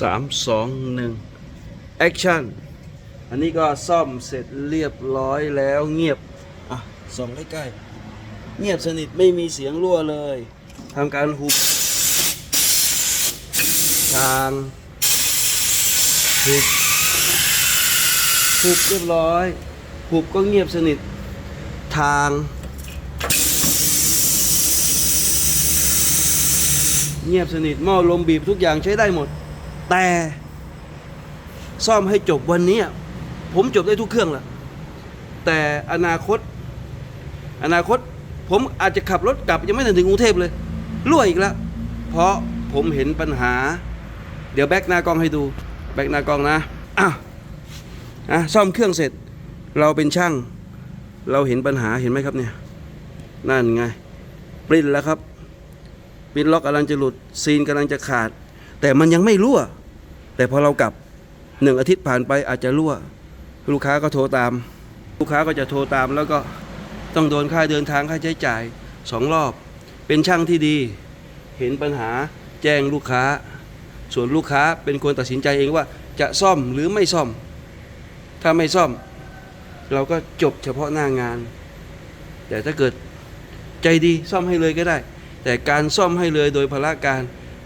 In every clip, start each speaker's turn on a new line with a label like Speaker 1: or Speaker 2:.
Speaker 1: สามสองหนึ่งแอคชั่น อันนี้ก็ซ่อมเสร็จเรียบร้อยแล้วเงียบ อะส่องใกล้ๆ เงียบสนิทไม่มีเสียงรั่วเลยทำการหุบทางหุบหุบเรียบร้อยหุบก็เงียบสนิททางเงียบสนิทหม้อลมบีบทุกอย่างใช้ได้หมด แต่ซ่อมให้จบวันนี้ผมจบได้ทุกเครื่องแหละแต่อนาคต อนาคต ผมอาจจะขับรถกลับยังไม่ถึงกรุงเทพเลยรั่วอีกแล้วเพราะผมเห็นปัญหา เดี๋ยวแบกหน้ากล้องให้ดู แบกหน้ากล้องนะอะอะซ่อมเครื่องเสร็จ เราเป็นช่าง เราเห็นปัญหาเห็นไหมครับเนี่ยนั่นไงปริ้นแล้วครับปิ้นล็อกกำลังจะหลุดซีนกำลังจะขาด แต่มันยังไม่รั่ว แต่พอเรากลับหนึ่งอาทิตย์ผ่านไปอาจจะรั่ว ลูกค้าก็โทรตาม ลูกค้าก็จะโทรตาม แล้วก็ต้องโดนค่าเดินทางค่าใช้จ่ายสองรอบ เป็นช่างที่ดี เห็นปัญหาแจ้งลูกค้า ส่วนลูกค้าเป็นคนตัดสินใจเองว่าจะซ่อมหรือไม่ซ่อม ถ้าไม่ซ่อม เราก็จบเฉพาะหน้างาน แต่ถ้าเกิดใจดีซ่อมให้เลยก็ได้ แต่การซ่อมให้เลยโดยพละการ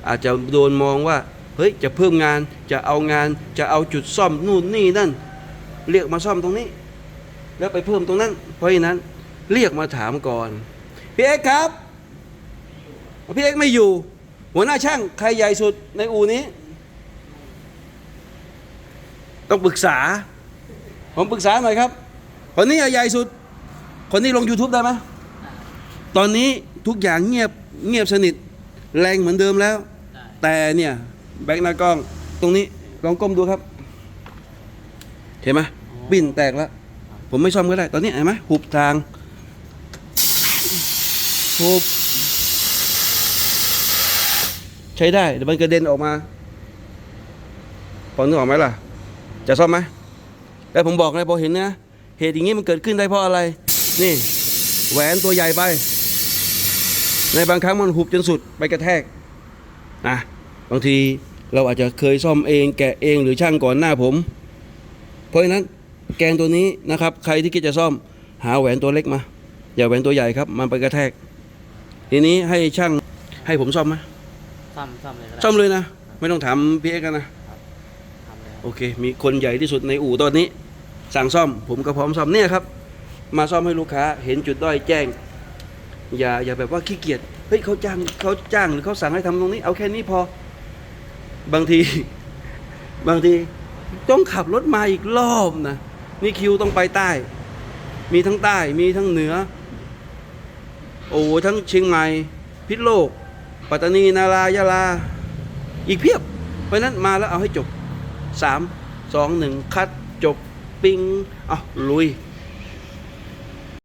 Speaker 1: อาจจะโดนมองว่า เฮ้ยจะเพิ่มงานจะเอางานจะเอาจุดซ่อมนู่นนี่นั่น เรียกมาซ่อมตรงนี้ แล้วไปเพิ่มตรงนั้น เพราะฉะนั้นเรียกมาถามก่อนพี่เอกครับพี่เอกไม่อยู่ หัวหน้าช่างใครใหญ่สุดในอูนี้ ต้องปรึกษา ผมปรึกษาหน่อยครับ คนนี้ใหญ่สุด คนนี้ลง YouTube ได้ไหมตอนนี้ทุกอย่างเงียบเงียบสนิทแรงเหมือนเดิมแล้ว แต่เนี่ย แบ็คหน้ากล้อง ตรงนี้ลองก้มดูครับ เห็นไหมปิ้นแตกแล้ว ผมไม่ซ่อมก็ได้ ตอนนี้เห็นไหมหุบทางหุบใช้ได้เดี๋ยวมันกระเด็นออกมาพอนึกออกไหมล่ะ จะซ่อมไหมแล้วผมบอกเลยพอเห็นนะเหตุอย่างนี้มันเกิดขึ้นได้เพราะอะไร นี่แหวนตัวใหญ่ไป ในบางครั้งมันหุบจนสุดไปกระแทกนะบางที เราอาจจะเคยซ่อมเองแกะเองหรือช่างก่อนหน้าผม เพราะฉะนั้นแกงตัวนี้นะครับ ใครที่คิดจะซ่อมหาแหวนตัวเล็กมา อย่าแหวนตัวใหญ่ครับ มันไปกระแทก ทีนี้ให้ช่างให้ผมซ่อมไหม
Speaker 2: ซ่อมซ่อมเลยก็ได้
Speaker 1: ซ่อมเลยนะ ไม่ต้องถามพี่เอ็กซ์กันนะ
Speaker 2: ทำเลยครับ
Speaker 1: โอเค มีคนใหญ่ที่สุดในอู่ตอนนี้ สั่งซ่อม ผมก็พร้อมซ่อมเนี่ยครับ มาซ่อมให้ลูกค้าเห็นจุดด้อยแจ้ง อย่าอย่าแบบว่าขี้เกียจเฮ้ยเขาจ้างเขาจ้างหรือเขาสั่งให้ทำตรงนี้ เอาแค่นี้พอ บางที บางทีต้องขับรถมาอีกรอบนะนี่คิวต้องไปใต้ มีทั้งใต้มีทั้งเหนือ โอ้ทั้งเชียงใหม่พิษโลก ปัตตานีนารายะลา อีกเพียบ เพราะนั้นมาแล้วเอาให้จบสามสองหนึ่งคัดจบ ปิงเอาลุย